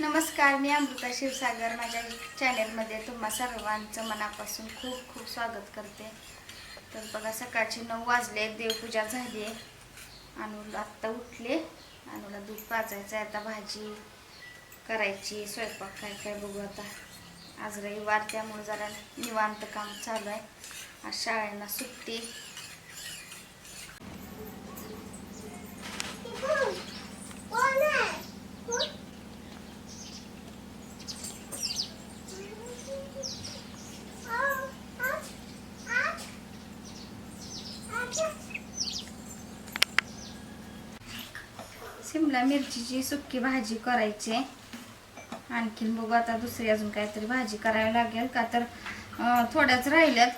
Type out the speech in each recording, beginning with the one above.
नमस्कार मी अमृता शिवसागर माझ्या चॅनेलमध्ये तुम्हा सर्वांचं मनापासून खूप खूप स्वागत करते. तर बघा सकाळचे नऊ वाजले देवपूजा झाली आहे. अनुल आत्ता उठले. अनुला दूध पाजायचं आहे. आता भाजी करायची स्वयंपाक काय काय बघू आता. आज रविवार त्यामुळे जरा निवांत काम चालू आहे. आज शाळेला सुट्टी. आपल्याला मिरचीची सुक्की भाजी करायची आहे. आणखीन बघू आता दुसरी अजून काहीतरी भाजी करायला लागेल. का तर थोड्याच राहिल्यात.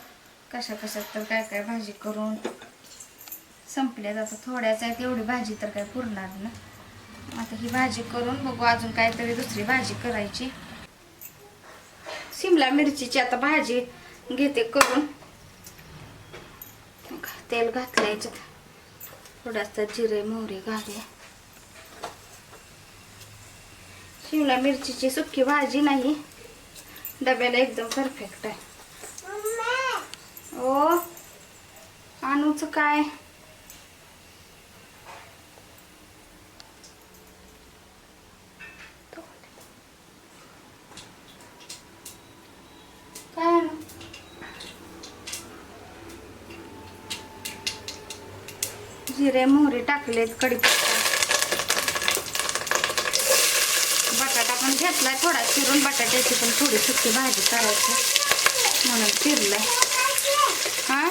कशा कशात तर काय काय भाजी करून संपल्यात. आता थोड्याच आहेत एवढी भाजी तर काय पुरणार ना. आता ही भाजी करून बघू अजून काहीतरी दुसरी भाजी करायची. शिमला मिरचीची आता भाजी घेते करून. तेल घातलं याच्यात. थोडासा जिरे मोहरी घालूया शिमला मिरचीची सुकी भाजी नाही. डब्याला एकदम परफेक्ट आहे. हो. ओ आणूच काय आणू? जिरे मोहरी टाकलेत कडीपत्ता. बटाटा थोडा चिरून बटाट्याची पण थोडी सुकी भाजी करायची. म्हणून चिरलाय. हा?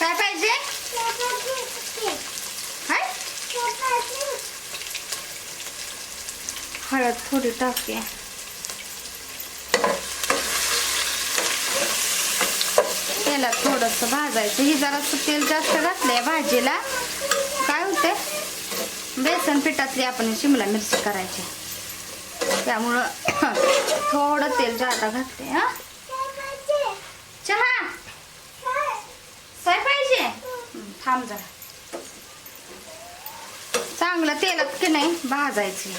काय पाहिजे? हळद थोडी टाकूया. त्याला थोडस भाजायचं. ही जरासं तेल जास्त घातलंय भाजीला. काय होते बेसन पिठातली आपण शिमला मिरची करायची. त्यामुळं थोडं तेल जादा घातले हा? चहा? साय पाहिजे? थांब जरा. चांगलं तेलात की नाही भाजायची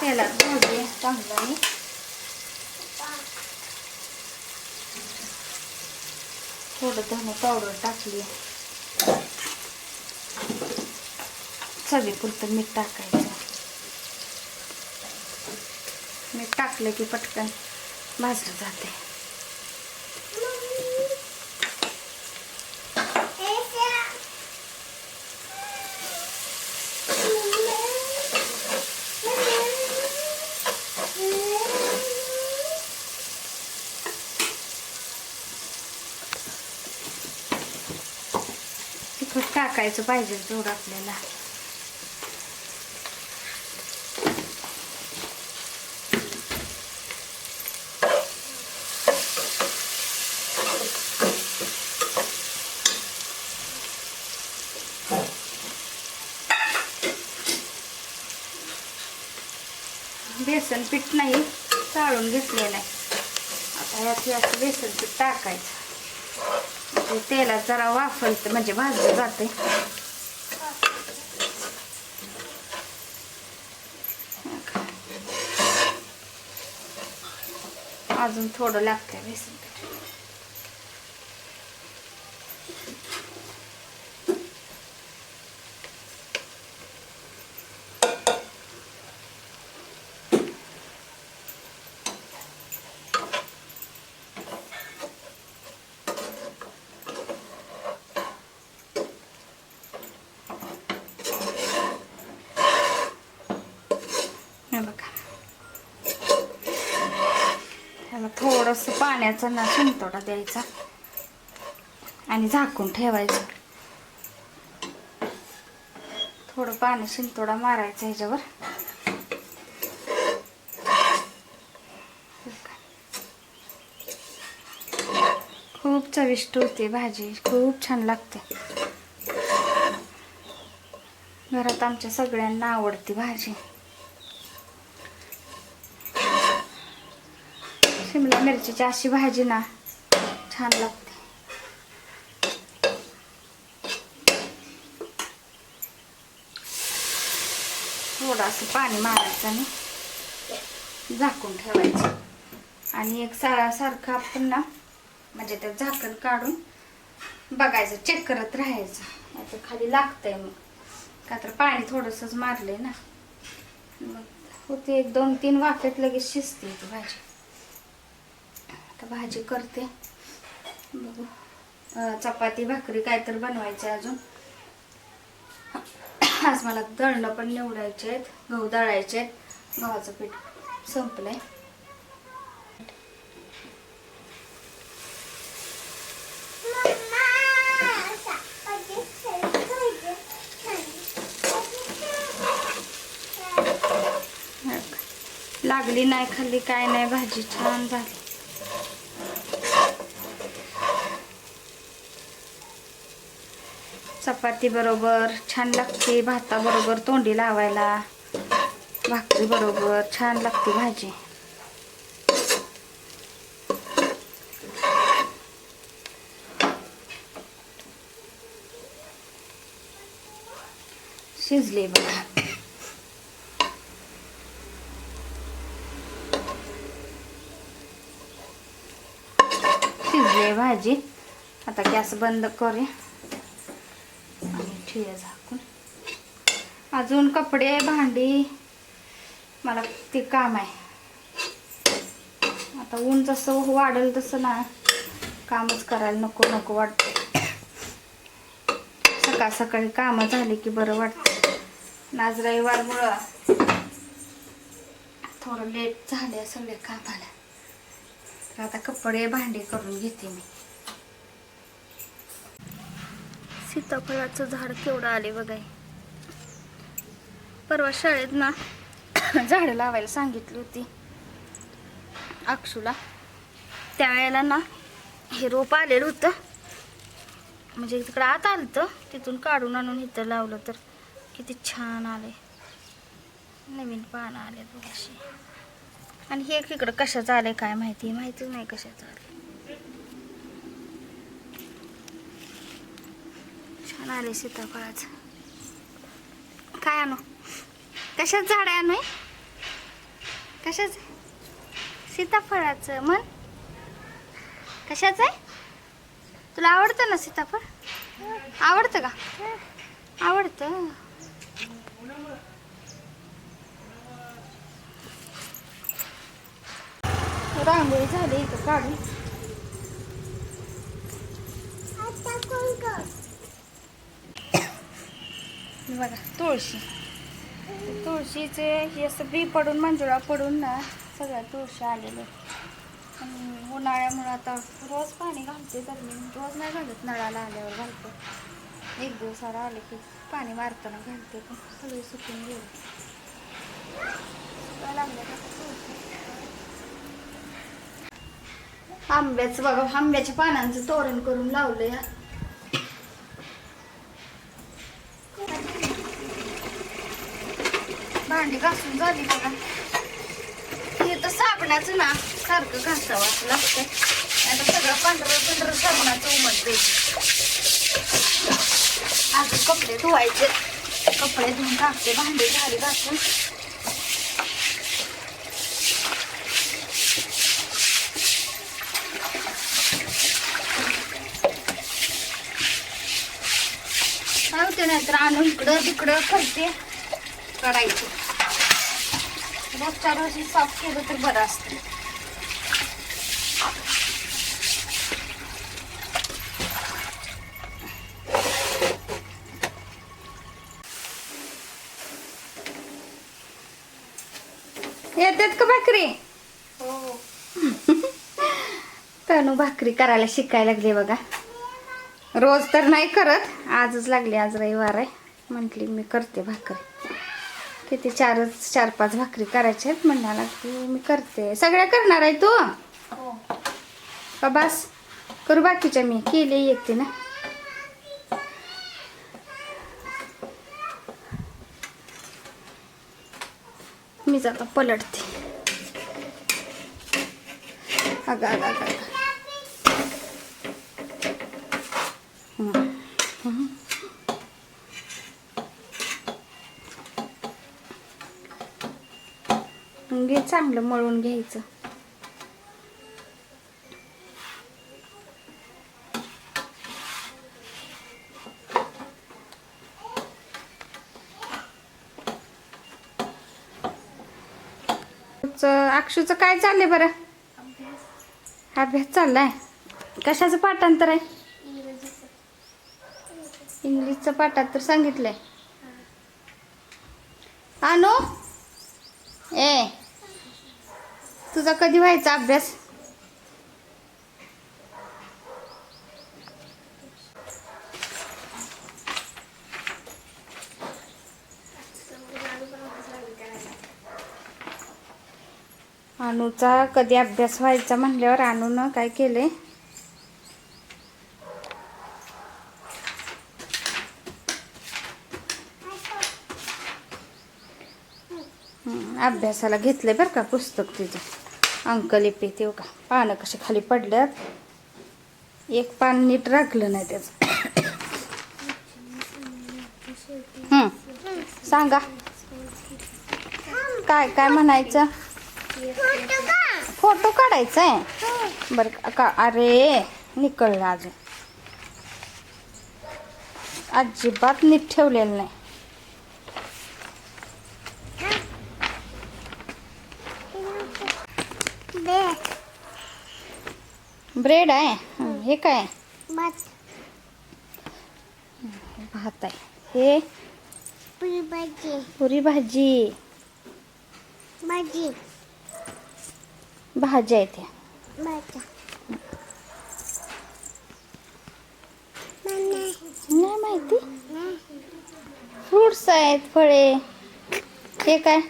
तेलात भाजूया चांगलं आणि थोडं धने पावडर टाकली. चवीपुरतं मीठ टाकायचं. मीठ टाकलं की पटकन भाजलं जाते. तिखट टाकायचं पाहिजे तेवढं आपल्याला. बेसन पीठ नाही चाळून घेतलेलं आहे. आता यात असं बेसन पीठ टाकायचं. ते तेलात जरा वाफलतं म्हणजे भाजलं जाते अजून थोडं लागतंय बेसन पीठ हे बघा ह्याला थोडस पाण्याचा ना शिंतोडा द्यायचा. आणि झाकून ठेवायचं. थोडं पाणी शिंतोडा मारायचा ह्याच्यावर. खूप चविष्ट होते भाजी. खूप छान लागते. घरात आमच्या सगळ्यांना आवडते भाजी शिमला मिरचीची अशी भाजी ना छान लागते. थोडंसं पाणी मारायचं आणि झाकून ठेवायचं. आणि एक सा सारखं आपण ना म्हणजे ते झाकण काढून बघायचं चेक करत राहायचं. आता खाली लागतंय मग. का तर पाणी थोडंसंच मारलंय ना. मग होते एक दोन तीन वाफेत लगेच शिजते ती भाजी. आता भाजी करते. बघू. चपाती भाकरी काय तर बनवायचे अजून. आज मला दळणं पण निवडायचे आहेत. गहू दळायचे आहेत. गव्हाचं पीठ संपलंय. लागली नाही खाल्ली काय नाही भाजी छान झाली. चपाती बरोबर छान लागते भाता बरोबर तोंडी लावायला. भाकरी बरोबर छान लागते भाजी. शिजली बघा. शिजली भाजी. आता गॅस बंद करूया. ठेवूया झाकून. अजून कपडे भांडी मला ते काम आहे. आता ऊन जसं वाढेल तसं ना कामच करायला नको नको वाटतं सकाळ सकाळी कामं झाली की बरं वाटतं आज रविवारमुळं थोडं लेट झाले सगळे कामाला तर आता कपडे भांडी करून घेते मी. सीताफळाचं झाड केवढं आले बघाय. परवा शाळेत ना झाडं लावायला सांगितली होती. अक्षूला. त्यावेळेला ना हे रोप आलेलं होतं. म्हणजे तिकडं आत आलं होतं तिथून काढून आणून इथं लावलं तर किती छान आले नवीन पानं आले बघाशी आणि हे इकडं कशाचं आले काय माहिती? माहितीच नाही कशाचं आले छान आले सीताफळाचं. काय आणू? कशाच झाड आहे आणू कशाच? सीताफळाचं मन कशाचं आहे? तुला आवडतं ना सीताफळ? आवडतं का? आवडतं. रांगोळी झाली इथं काढून. हे बघा तुळशी. तुळशीचे हे असं बी पडून मंजुळा पडून ना सगळ्या तुळशी आलेले आणि उन्हाळ्यामुळे आता रोज पाणी घालते तर मी. रोज नाही घालत नळाला आल्यावर घालते. एक दिवसाला आले की पाणी मारताना घालते पण सगळे सुकून गेले. लागले आंब्याचं बघा आंब्याच्या पानांचं तोरण करून लावलं या भांडी घासून झाली बघा. हे तर साबणाचं ना सारखं घासावं असं लागतं आता सगळं पांढरं पांढरं साबणाचं उमटते अजून कपडे धुवायचे. कपडे धुवून टाकते भांडी झाली घासून. काय होते नाहीतर आणून इकडं तिकडं करते. करायचं. रोजच्या रोज साफ केलं तर बरं असतं. येतात का भाकरी? हो. तनू भाकरी करायला शिकायला लागली बघा. रोज तर नाही करत आजच लागली आज रविवार आहे. म्हटली मी करते भाकरी. किती चारच चार पाच भाकरी करायच्या आहेत. म्हणाला की मी करते. सगळ्या करणार आहे तू? हो. का बस? करू बाकीच्या मी. केले येते ना. मी जाता पलटते. अगं अगं अगं अगं. घे चांगलं मळून घ्यायचं. अक्षूचं काय चाललंय बरं? अभ्यास चाललाय. कशाचं पाठांतर आहे? इंग्लिशचं. पाठांतर सांगितलंय. आणू तुझा कधी व्हायचा अभ्यास? अनुचा कधी अभ्यास व्हायचा म्हणल्यावर अनुनं काय केले? अभ्यासाला घेतलंय बरं का पुस्तक तिचं. अंकलिपी ते हो का? पानं कसे खाली पडल्यात. एक पान नीट राखलं नाही त्याचं. सांगा. काय काय म्हणायचं? फोटो काढायचा आहे बरं का- का अरे निकळलं अजून. अजिबात नीट ठेवलेलं नाही. ब्रेड आहे हं, हे काय भात आहे. हे? पुरी भाजी. पुरी भाजी. भाजी भाज्या आहेत ह्या. नाही माहिती. फ्रुट्स आहेत फळे. हे काय?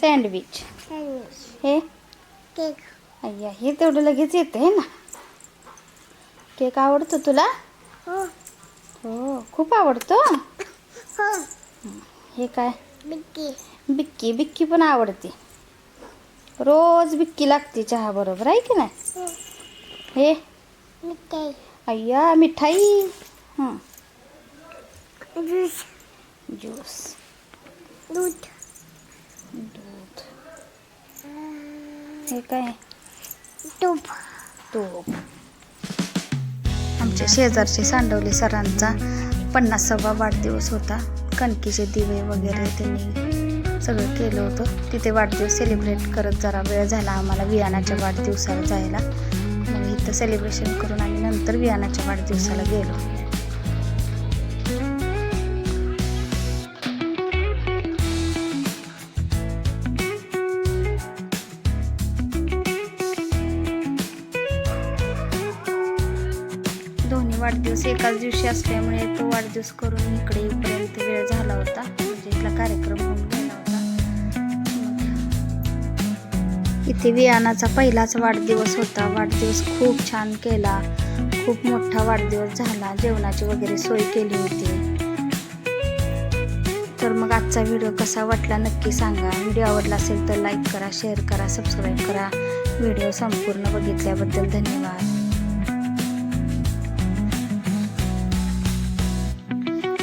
सँडविच. हे? अय्या हे तेवढं लगेच येतं आहे ना? केक आवडतो तुला? हो. खूप आवडतो? हे. काय? बिक्की. बिक्की पण आवडते. रोज बिक्की लागते चहा बरोबर आहे की नाही? हे. अय्या मिठाई? हं. ज्यूस. दूध. हे काय? तूप. आमच्या शेजारचे सांडवले सरांचा पन्नासावा वाढदिवस होता. कणकीचे दिवे वगैरे त्यांनी सगळं केलं होतं. तिथे वाढदिवस सेलिब्रेट करत जरा वेळ झाला आम्हाला वियानाच्या वाढदिवसाला जायला. मग इथं सेलिब्रेशन करून आम्ही नंतर वियानाच्या वाढदिवसाला गेलो. वाढदिवस एकाच दिवशी असल्यामुळे तो वाढदिवस करून इकडे येईपर्यंत वेळ झाला होता. म्हणजे इथला कार्यक्रम होऊन गेला होता. इथे वियानाचा पहिलाच वाढदिवस होता. वाढदिवस खूप छान केला. खूप मोठा वाढदिवस झाला. जेवणाची वगैरे सोय केली होती. तर मग आजचा व्हिडिओ कसा वाटला नक्की सांगा. व्हिडिओ आवडला असेल तर लाईक करा शेअर करा सबस्क्राईब करा. व्हिडिओ संपूर्ण बघितल्याबद्दल धन्यवाद.